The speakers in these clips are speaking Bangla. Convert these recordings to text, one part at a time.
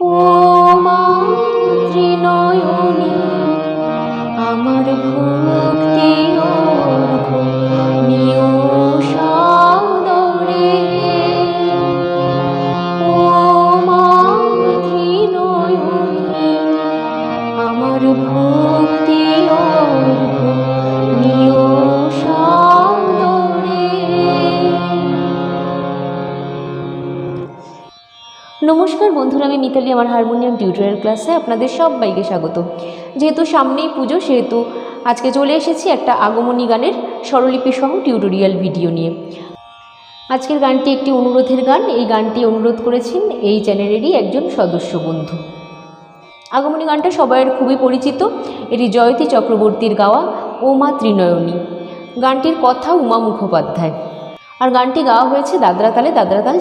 ও মিতালি আমার হারমোনিয়াম টিউটোরিয়াল ক্লাসে আপনাদের সবাইকে স্বাগত। যেহেতু সামনেই পুজো, সেহেতু আজকে চলে এসেছি একটা আগমনী গানের স্বরলিপি সহ টিউটোরিয়াল ভিডিও নিয়ে। আজকের গানটি একটি অনুরোধের গান। এই গানটি অনুরোধ করেছেন এই চ্যানেলেরই একজন সদস্য বন্ধু। আগমনী গানটা সবাইয়ের খুবই পরিচিত। এটি জয়তী চক্রবর্তীর গাওয়া ওমা ত্রিনয়নী। গানটির কথা উমা মুখোপাধ্যায়। আর গানটি গাওয়া হয়েছে দাদরা তালে দাদরা তাল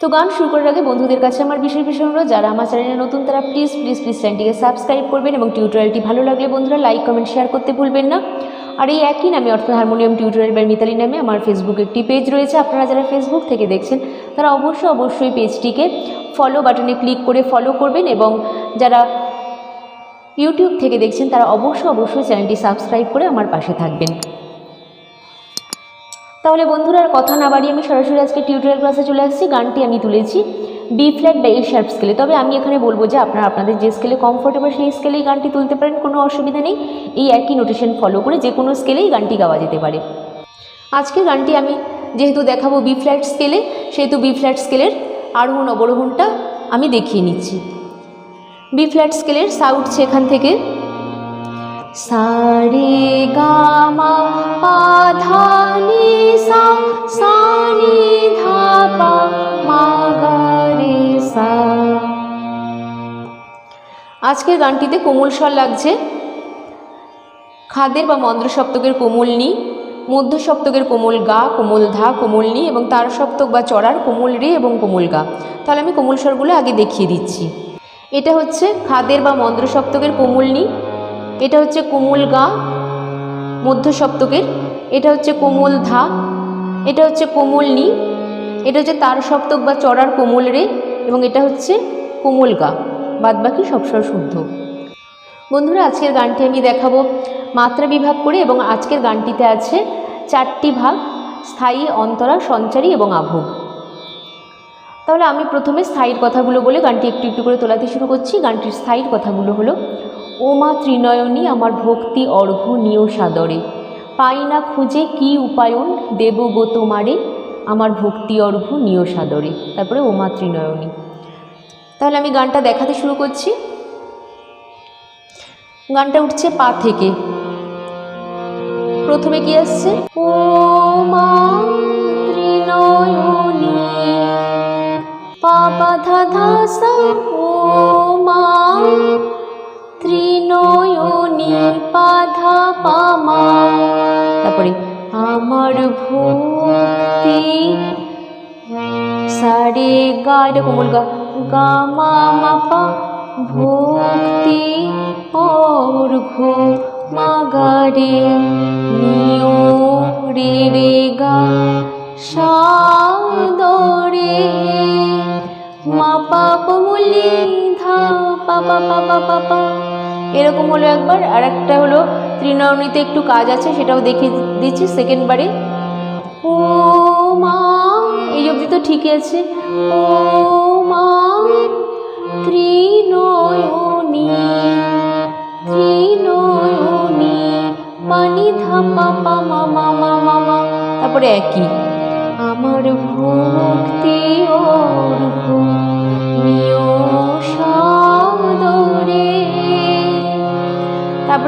তো গান শুরু করার আগে বন্ধুদের কাছে আমার বিশেষ বিশেষ অনুরোধ, যারা আমার চ্যানেলে নতুন তারা প্লিজ প্লিজ প্লিজ চ্যানেলটিকে সাবস্ক্রাইব করবেন এবং টিউটোরিয়ালটি ভালো লাগলে বন্ধুরা লাইক কমেন্ট শেয়ার করতে ভুলবেন না। আর এই একই নামে অর্থাৎ হারমোনিয়াম টিউটোরিয়াল বাই মিতালি নামে আমার ফেসবুকে একটি পেজ রয়েছে। আপনারা যারা ফেসবুক থেকে দেখছেন, তারা অবশ্যই অবশ্যই পেজটিকে ফলো বাটনে ক্লিক করে ফলো করবেন এবং যারা ইউটিউব থেকে দেখছেন, তারা অবশ্যই অবশ্যই চ্যানেলটি সাবস্ক্রাইব করে আমার পাশে থাকবেন। তাহলে বন্ধুরা, আর কথা না বাড়িয়ে আমি সরাসরি আজকে টিউটোরিয়াল ক্লাসে চলে আসছি। গানটি আমি তুলেছি বি ফ্ল্যাট বা এ শার্প স্কেলে তবে আমি এখানে বলব যে আপনারা আপনাদের যে স্কেলে কমফোর্টেবল সেই স্কেলেই গানটি তুলতে পারেন, কোনো অসুবিধা নেই। এই একই নোটেশন ফলো করে যে কোনো স্কেলেই গানটি গাওয়া যেতে পারে। আজকে গানটি আমি যেহেতু দেখাবো বি ফ্ল্যাট স্কেলে সেহেতু বি ফ্ল্যাট স্কেলের আরোহণ অবরোহণটা আমি দেখিয়ে নিচ্ছি। বি ফ্ল্যাট স্কেলের সা সেখান থেকে সারে গামা পাধানি সা সানি ধাপা মাগারে সা আজকের গানটিতে কোমল স্বর লাগছে। খাদের বা মন্দ্র সপ্তকের কোমল নি মধ্য সপ্তকের কোমল গা, কোমল ধা, কোমল নি এবং তার সপ্তক বা চড়ার কোমল রে এবং কোমল গা। তাহলে আমি কোমল স্বরগুলো আগে দেখিয়ে দিচ্ছি। এটা হচ্ছে খাদের বা মন্দ্র সপ্তকের কোমল নি এটা হচ্ছে কোমল গা মধ্য সপ্তকের এটা হচ্ছে কোমল ধা, এটা হচ্ছে কোমল নি, এটা হচ্ছে তার সপ্তক বা চড়ার কোমল রে, এবং এটা হচ্ছে কোমল গা। বাদবাকি সবসময় শুদ্ধ। বন্ধুরা, আজকের গানটি আমি দেখাবো মাত্রা বিভাগ করে, এবং আজকের গানটিতে আছে চারটি ভাগ, স্থায়ী, অন্তরা, সঞ্চারী এবং আভোগ। তাহলে আমি প্রথমে স্থায়ীর কথাগুলো বলে গানটি একটু একটু করে তোলাতে শুরু করছি। গানটির স্থায়ীর কথাগুলো হলো ও মা ত্রিনয়নী আমার ভক্তি অর্ঘ নিয় সাদরে। পাই না খুঁজে কি উপায়ন দেব গো তোমারে, আমার ভক্তি অর্ঘ নিয় সাদরে। তারপরে ও মা ত্রিনয়নী। তাহলে আমি গানটা দেখাতে শুরু করছি। গানটা উঠছে পা থেকে। প্রথমে কি আসছে? ও মা ত্রিনয়নী, পা ধা ধা সা ও মা ত্রিনয়নী পাধা পামা তারপরে, আমার ভক্তি সারে গা এটা কোমল গা গা, মা মা, পা, ভক্তি অর্ঘ মা, গা, রে নিয় রে রে, গা সাদরে মা, পা কমলি ধা পা পা পা পা পা। এরকম হলো একবার আর একটা হলো ত্রিনয়নীতে একটু কাজ আছে, সেটাও দেখিয়ে দিচ্ছি সেকেন্ড বারে। ও মা, এই অবধি তো ঠিকই আছে। ও মা ত্রিনয়নী ত্রিনয়নী পানি মা মা মা মা মা। তারপরে একই। আমার ভক্তি অর্ঘ নিয়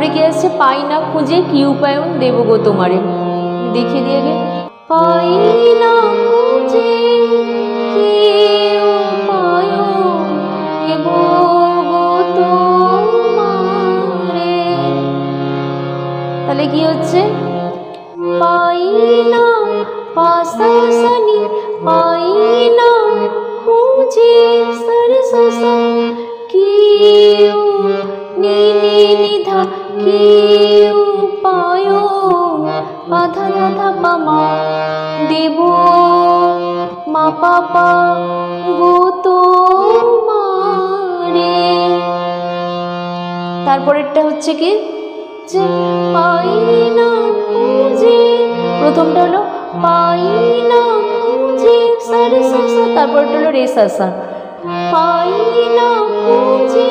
তারপরে কি আসছে? পাই না খুঁজে কি উপায়ন দেব গো তোমারে। দেখে দিয়ে পাই কি তাহলে কি হচ্ছে? পাই পাই খুঁজে সরসসা কিউ নি কি উপায়? আধা ধাধা পামা দেব মা পাপা গোত মারে তারপরেরটা হচ্ছে কি? যে পাই না খুঁজে, প্রথমটা হলো পাই না খুঁজে, সারে সাসা তারপরটা হলো রে সাসা পাই না খুঁজে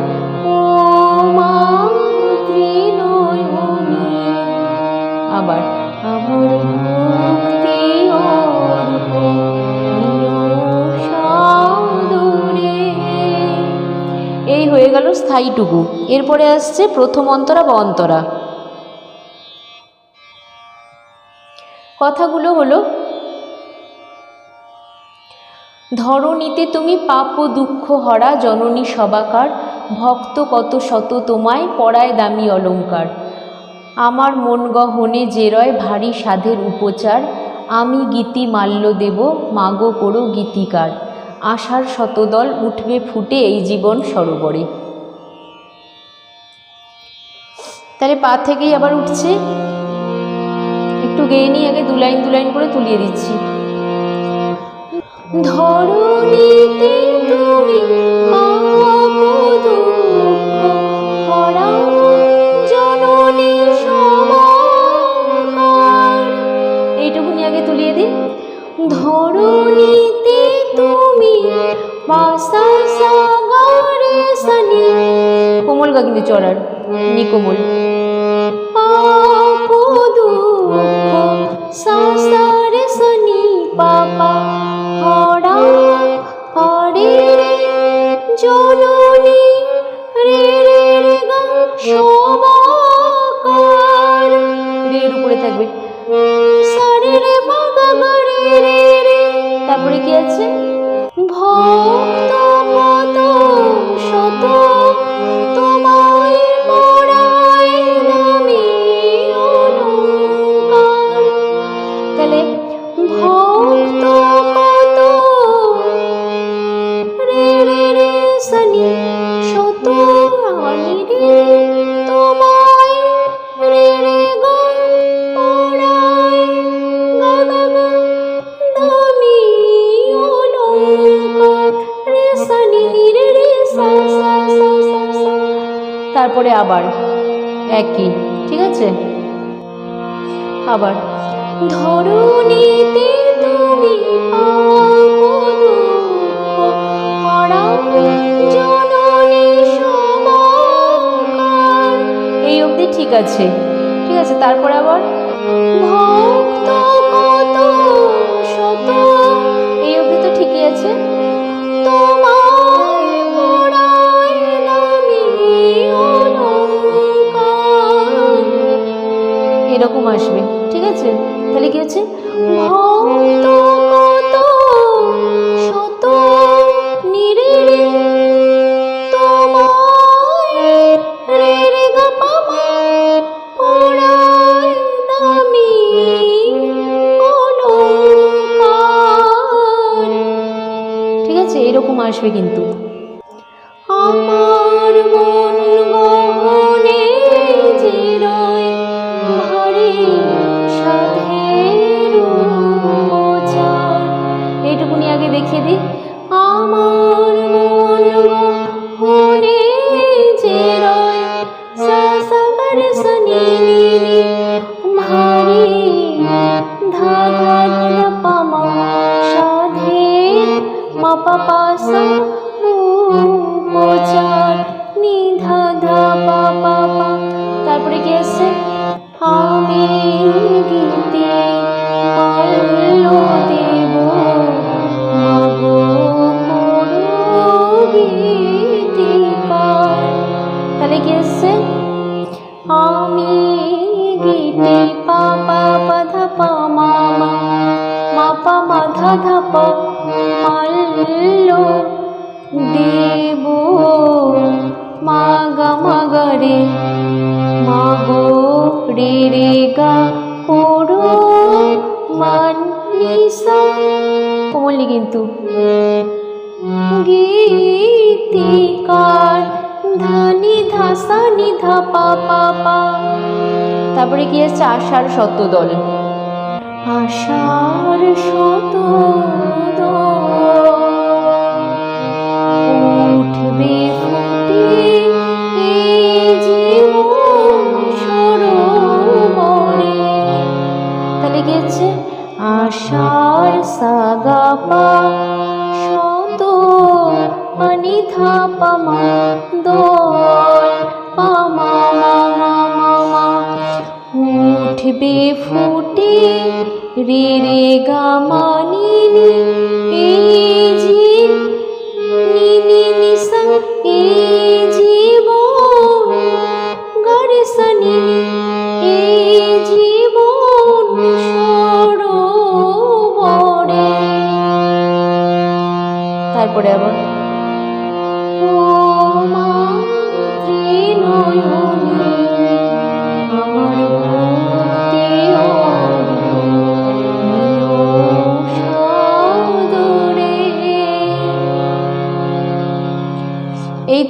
স্থায়ীটুকু এরপরে আসছে প্রথম অন্তরা বা অন্তরা। কথাগুলো হলো ধরণীতে তুমি পাপ দুঃখ হরা, জননী সবাকার, ভক্ত কত শত তোমায়, পড়ায় দামি অলঙ্কার আমার মন গহনে যে রয় ভারী সাধের উপচার, আমি গীতি মাল্য দেব, মাগো করো গীতিকার। আশার শতদল উঠবে ফুটে এই জীবন সরোবরে। তাহলে পা থেকেই আবার উঠছে। একটু গেয়ে নিয়ে আগে দু লাইন দু লাইন করে তুলিয়ে দিচ্ছি। এইটুকুনি আগে তুলিয়ে কোমল গা কিন্তু চড়ার নি কোমল পাপ দুঃখ সাসারে সনি পাপা। আছে। ঠিক আছে তারপর আবার? ভক্ত কত শত এই অবধি তো ঠিকই আছে। এরকম আসবে ঠিক আছে? তাহলে কি হচ্ছে? আসবে কিন্তু। আমি ধানি ধাসা নিধা, পা পা পা। তারপরে কি আছে আশার শতদল আশার শতদল উঠবে ফুটে তাহলে কি হচ্ছে? আশার সাগাপা শত পানি থাপামা উঠবে ফুটে রে রে গা নি নি এই জি নি নি নি এই জীবন গরে সনি এই জীবন সরোবরে। তারপরে আবার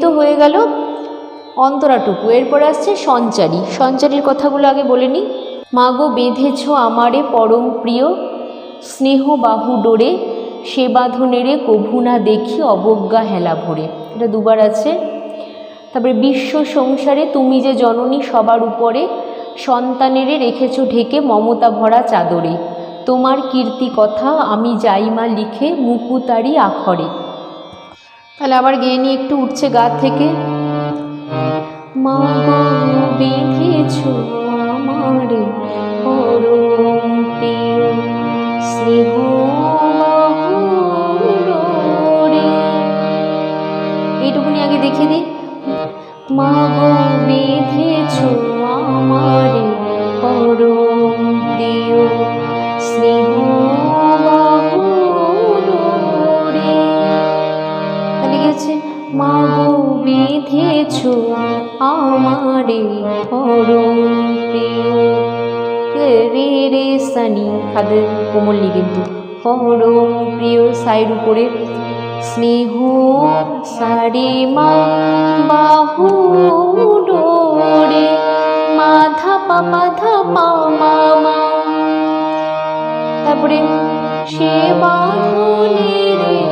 তো হয়ে গেল অন্তরাটুকু। এরপর আসছে সঞ্চারী। সঞ্চারীর কথাগুলো আগে বলে নিই। মাগো, বেঁধেছ আমারে পরম প্রিয়। স্নেহ বাহু ডোরে সে বাঁধনেরে কভু না দেখি অবজ্ঞা হেলা ভরে। এটা দুবার আছে। তারপরে বিশ্ব সংসারে, তুমি যে জননী সবার উপরে, সন্তানেরে রেখেছ ঢেকে মমতা ভরা চাদরে। তোমার কীর্তি কথা আমি যাইমা লিখে, মুকুতারি আখরে। তাহলে আবার গেয়ে নিয়ে একটু উঠছে গা থেকে। মা গো, বেঁধেছ আমারে পরম প্রিয় স্নেহ এইটুকুনি আগে দেখে দিই। মা গো, বেঁধেছ আমারে পরম সানি খাদের কোমল কিন্তু পরম প্রিয় সাইড উপরে স্নেহ সারে মা বাহু ডোরে, মাধা পা মাধা পা মা তারপরে সে বাঁধনে রে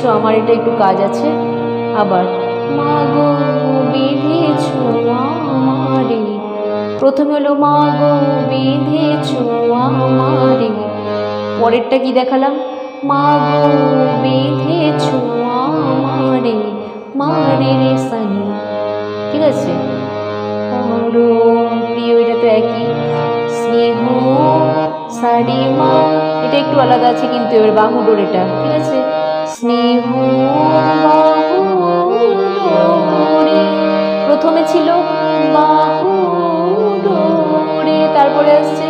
বেঁধেছ আমার এটা একটু কাজ আছে? আবার প্রথমে হলো মা গো বেঁধেছ আমারে। পরেরটা কি দেখালাম? মা গো বেঁধেছ আমারে। মারে রে সানি। ঠিক আছে? প্রিয়, এটা তো একই। স্নেহ সারি মা এটা একটু আলাদা আছে কিন্তু এবার বাহুডোর এটা। ঠিক আছে? স্নেহ প্রথমে ছিল বাহুডোরে তারপরে আসছে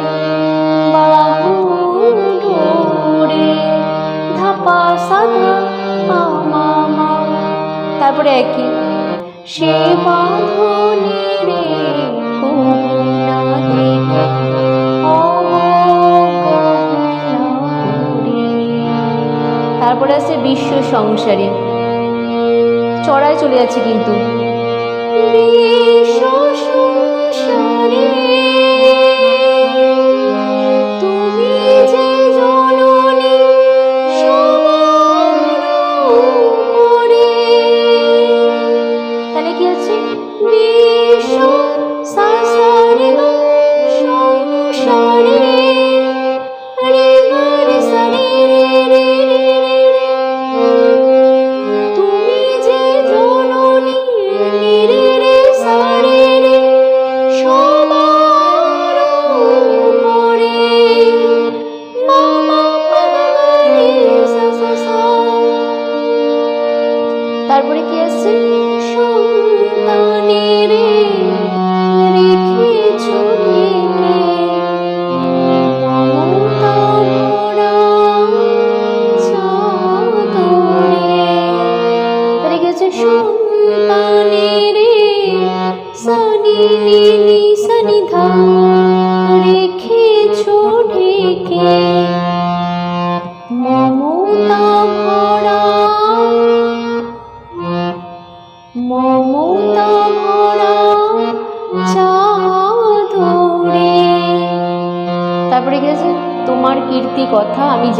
সাধা মা। তারপরে একই। সে বাঁধনে রে করুণা দেখে আছে বিশ্ব সংসারে। চড়ায় চলে যাচ্ছে কিন্তু।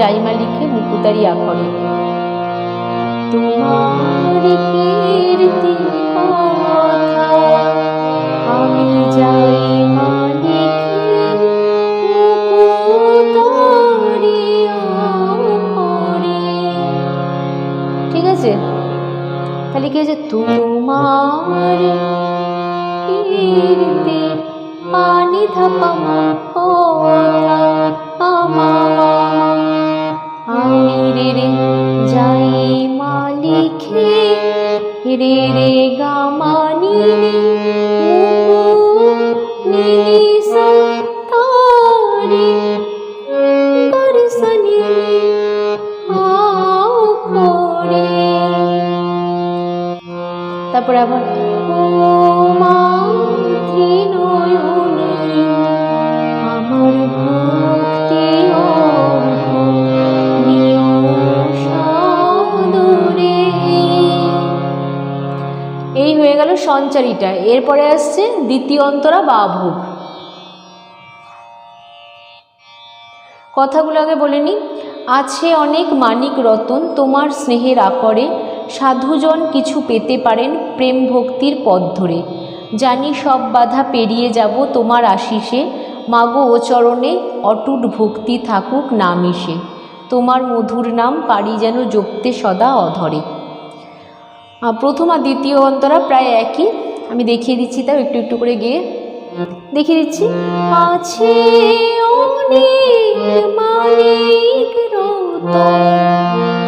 যাইমা লিখে মুকুতারি আখরে। তোমার কীর্তি কথা, আমি লিখে ঠিক আছে? তাহলে কি হয়েছে? তোমার কীর্তি পানি ধাপা দ্বিতীয় অন্তরা বা ভোগ কথাগুলো আগে বলে নিই আছে অনেক মানিক রতন, তোমার স্নেহের আকরে। সাধুজন কিছু পেতে পারেন প্রেম ভক্তির পথ ধরে। জানি সব বাধা পেরিয়ে যাব তোমার আশিসে। মাগো ও চরণে অটুট ভক্তি থাকুক না মিশে। তোমার মধুর নাম পারি যেন জপতে সদা অধরে। প্রথম আর দ্বিতীয় অন্তরা প্রায় একই। আমি দেখিয়ে দিচ্ছি তাও একটু একটু করে গিয়ে। দেখিয়ে দিচ্ছি। আছে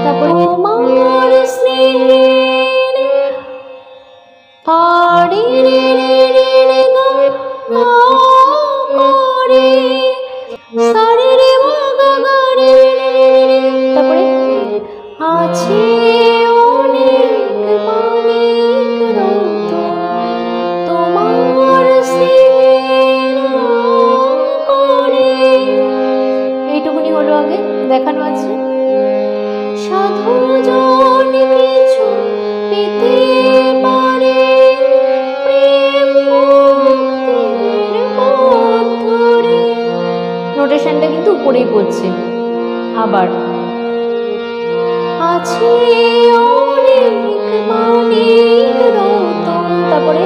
তারপরে উপরেই পড়ছে আবার। আছে তারপরে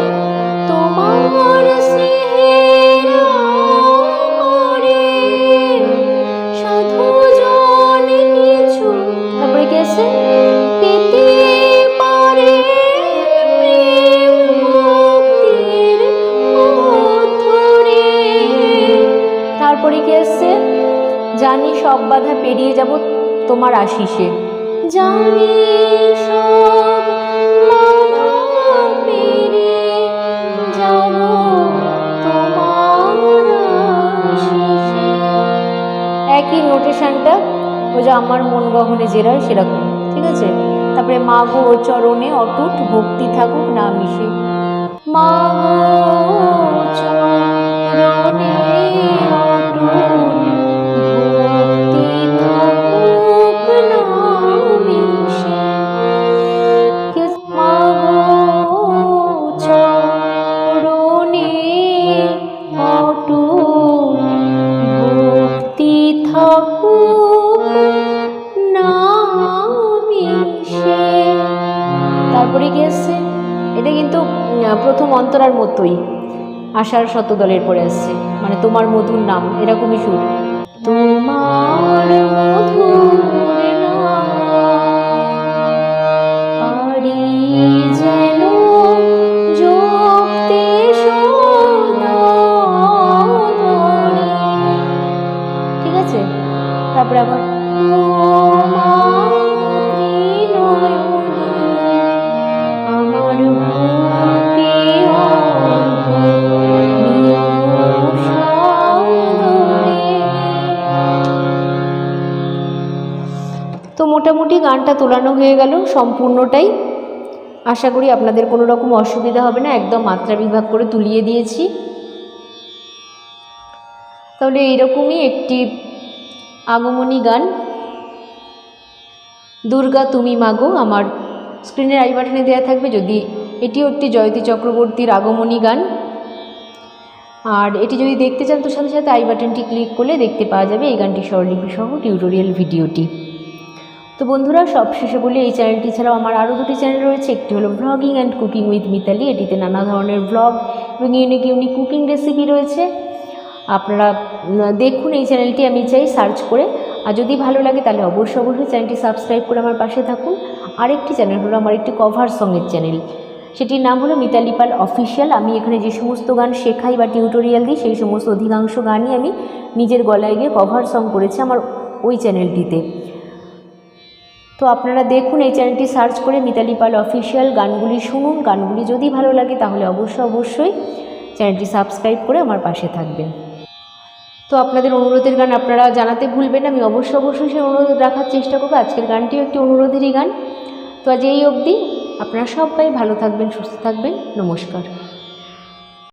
সব বাধা পেরিয়ে যাব তোমার আশিসে। জানি সব একই নোটেশনটা ও যে আমার মন গহনে যেরকম সেরকম ঠিক আছে? তারপরে মা গো ও চরণে অটুট ভক্তি থাকুক না মিশে। মা গো চরণে প্রথম অন্তরার মতোই। আশার শতদলের পরে আসছে। মানে তোমার মধুর নাম, এরকমই সুর। তোমার মধুর গানটা তোলানো হয়ে গেল, সম্পূর্ণটাই। আশা করি আপনাদের কোনো রকম অসুবিধা হবে না, একদম মাত্রা বিভাগ করে তুলিয়ে দিয়েছি। তাহলে এইরকমই একটি আগমনী গান। দুর্গা তুমি মাগো, আমার স্ক্রিনের আই বাটনে দেওয়া থাকবে, যদি এটিও একটি জয়তী চক্রবর্তীর আগমনী গান। আর এটি যদি দেখতে চান, তো সাথে সাথে আই বাটনটি ক্লিক করলে দেখতে পাওয়া যাবে এই গানটি স্বরলিপি সহ টিউটোরিয়াল ভিডিওটি। তো বন্ধুরা সব শেষে বলি, এই চ্যানেলটি ছাড়াও আমার আরও দুটি চ্যানেল রয়েছে। একটি হলো vlogging and cooking with Mitali এটিতে নানা ধরনের ভ্লগ এবং ইউনিক ইউনিক কুকিং রেসিপি রয়েছে। আপনারা দেখুন এই চ্যানেলটি আমি চাই সার্চ করে। আর যদি ভালো লাগে, তাহলে অবশ্যই অবশ্যই চ্যানেলটি সাবস্ক্রাইব করে আমার পাশে থাকুন। আরেকটি চ্যানেল হলো আমার একটি কভার সঙের চ্যানেল সেটির নাম হলো মিতালি পাল অফিসিয়াল আমি এখানে যে সমস্ত গান শেখাই বা টিউটোরিয়াল দিই, সেই সমস্ত অধিকাংশ গানই আমি নিজের গলায় গিয়ে কভার সং করেছি আমার ওই চ্যানেলটিতে তো আপনারা দেখুন, এই চ্যানেলটি সার্চ করে মিতালি পাল অফিসিয়াল গানগুলি শুনুন, গানগুলি যদি ভালো লাগে তাহলে অবশ্যই অবশ্যই চ্যানেলটি সাবস্ক্রাইব করে আমার পাশে থাকবেন। তো আপনাদের অনুরোধের গান আপনারা জানাতে ভুলবেন আমি অবশ্যই অবশ্যই সেই অনুরোধ রাখার চেষ্টা করব। আজকের গানটিও একটি অনুরোধেরই গান। তো আজ এই অবধি, আপনারা সবাই ভালো থাকবেন, সুস্থ থাকবেন। নমস্কার।